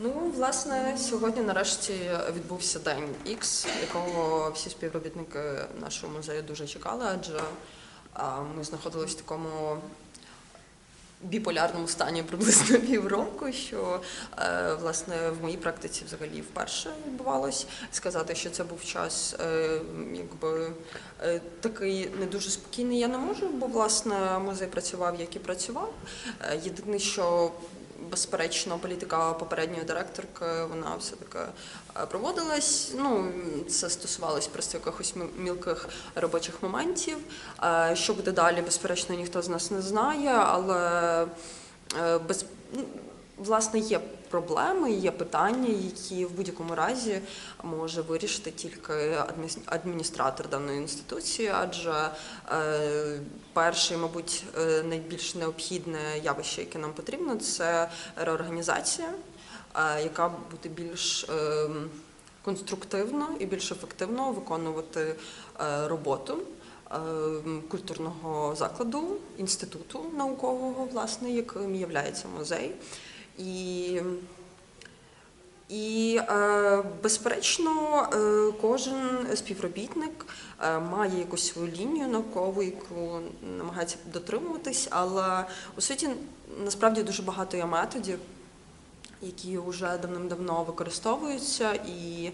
Ну, власне, сьогодні нарешті відбувся день X, якого всі співробітники нашого музею дуже чекали, адже ми знаходились в такому біполярному стані приблизно півроку, що е, власне в моїй практиці взагалі вперше відбувалось. Сказати, що це був час, е, якби е, такий не дуже спокійний, я не можу, бо власне музей працював, як і працював. Єдине, що Безперечно, політика попередньої директорки вона все таки проводилась. Ну це стосувалось просто якихось мілких робочих моментів. Е, Що буде далі, безперечно, ніхто з нас не знає, але е, без ну, власне є проблеми, є питання, які в будь-якому разі може вирішити тільки адміністратор даної інституції, адже е, перше, мабуть, е, найбільш необхідне явище, яке нам потрібно, це реорганізація, е, яка буде більш е, конструктивно і більш ефективно виконувати роботу. е, Культурного закладу, інституту наукового, власне, яким є музей. І і е, безперечно, е, кожен співробітник е, має якусь свою лінію наукову, яку намагається дотримуватись, але у світі насправді дуже багато є методів, які вже давним-давно використовуються, і,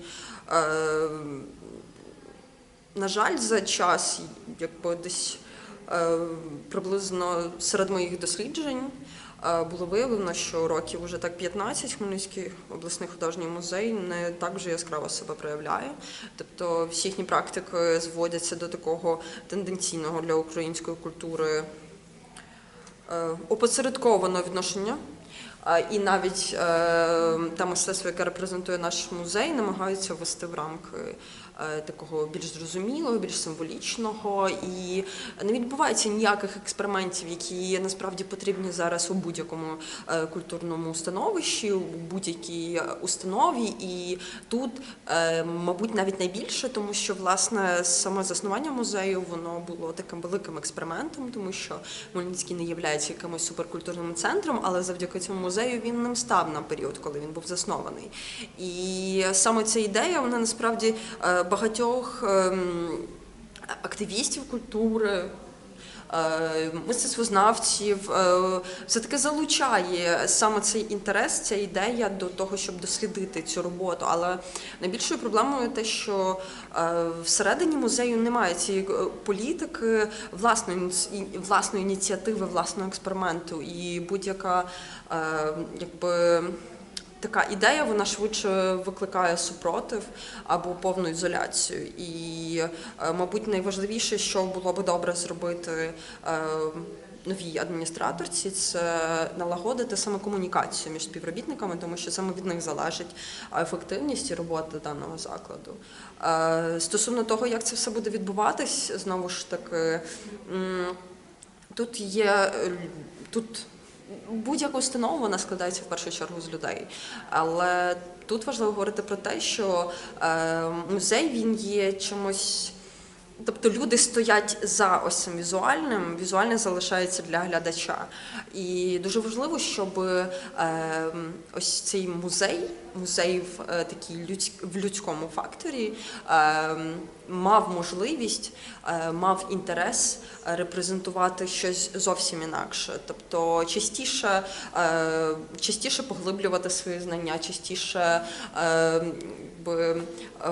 на жаль, за час, якби десь приблизно серед моїх досліджень. Е, Було виявлено, що років уже так 15 Хмельницький обласний художній музей не так вже яскраво себе проявляє. Тобто всі їхні практики зводяться до такого тенденційного для української культури е, опосередкованого відношення. І навіть е, те мистецтво, яке репрезентує наш музей, намагаються ввести в рамки е, такого більш зрозумілого, більш символічного. І не відбувається ніяких експериментів, які насправді потрібні зараз у будь-якому е, культурному становищі, у будь-якій установі. І тут, мабуть, навіть найбільше, тому що власне саме заснування музею воно було таким великим експериментом, тому що Хмельницький не є якимось суперкультурним центром, але завдяки цьому музею він ним став на період, коли він був заснований. І саме ця ідея, вона насправді е, багатьох ем, активістів культури. Е, Мистецтвознавців е, все-таки залучає саме цей інтерес, ця ідея до того, щоб дослідити цю роботу. Але найбільшою проблемою те, що е, всередині музею немає цієї політики, власної власної ініціативи, власного експерименту. І будь-яка якби. Така ідея вона швидше викликає супротив або повну ізоляцію. І, е, мабуть, найважливіше, що було би добре зробити е, новій адміністраторці, це налагодити саме комунікацію між співробітниками, тому що саме від них залежить е, ефективність і робота даного закладу. Стосовно того, як це все буде відбуватись, знову ж таки. Тут є тут будь-яка установа вона складається в першу чергу з людей. Але тут важливо говорити про те, що е, музей він є чимось. Тобто люди стоять за ось цим візуальним, візуальне залишається для глядача. І дуже важливо, щоб е, ось цей музей, музей в е, такій людсь- в людському факторі, е, мав можливість, мав інтерес репрезентувати щось зовсім інакше. Тобто частіше, частіше поглиблювати свої знання, частіше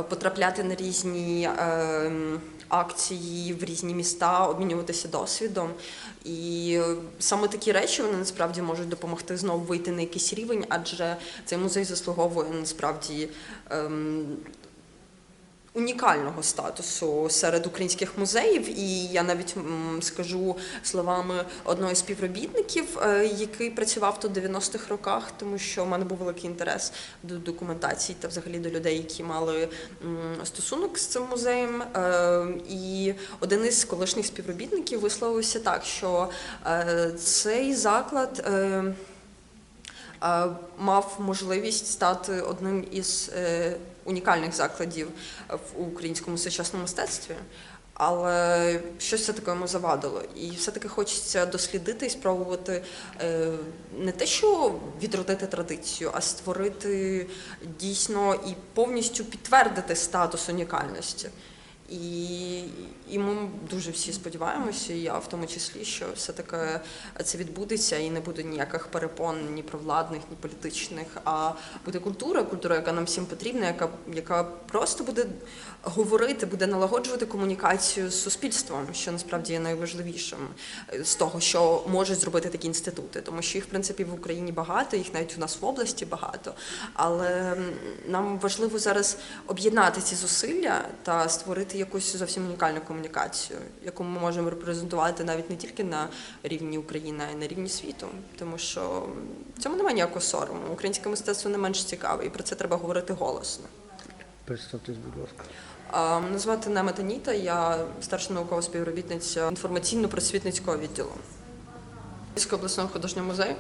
потрапляти на різні. Акції в різні міста, обмінюватися досвідом. І саме такі речі вони насправді можуть допомогти знову вийти на якийсь рівень, адже цей музей заслуговує насправді. Ем, Унікального статусу серед українських музеїв, і я навіть скажу словами одного з співробітників, е, який працював тут в 90-х роках, тому що в мене був великий інтерес до документації та взагалі до людей, які мали стосунок з цим музеєм. Е, І один із колишніх співробітників висловився так, що е, цей заклад. Е, мав можливість стати одним із е, унікальних закладів в українському сучасному мистецтві. Але щось все таки йому завадило. І все-таки хочеться дослідити і спробувати е, не те, що відродити традицію, а створити дійсно і повністю підтвердити статус унікальності. І, і ми дуже всі сподіваємося, і я в тому числі, що все-таки це відбудеться і не буде ніяких перепон ні провладних, ні політичних, а буде культура, культура, яка нам всім потрібна, яка, яка просто буде говорити, буде налагоджувати комунікацію з суспільством, що насправді є найважливішим з того, що можуть зробити такі інститути, тому що їх в принципі в Україні багато, їх навіть у нас в області багато. Але нам важливо зараз об'єднати ці зусилля та створити якусь зовсім унікальну комунікацію, яку ми можемо репрезентувати навіть не тільки на рівні України, а й на рівні світу. Тому що в цьому немає ніякого сорому. Українське мистецтво не менш цікаве, і про це треба говорити голосно. Представтесь, будь ласка. Мене звати Нема Таніта, я старша наукова співробітниця інформаційно-просвітницького відділу. Львівського обласного художнього музею.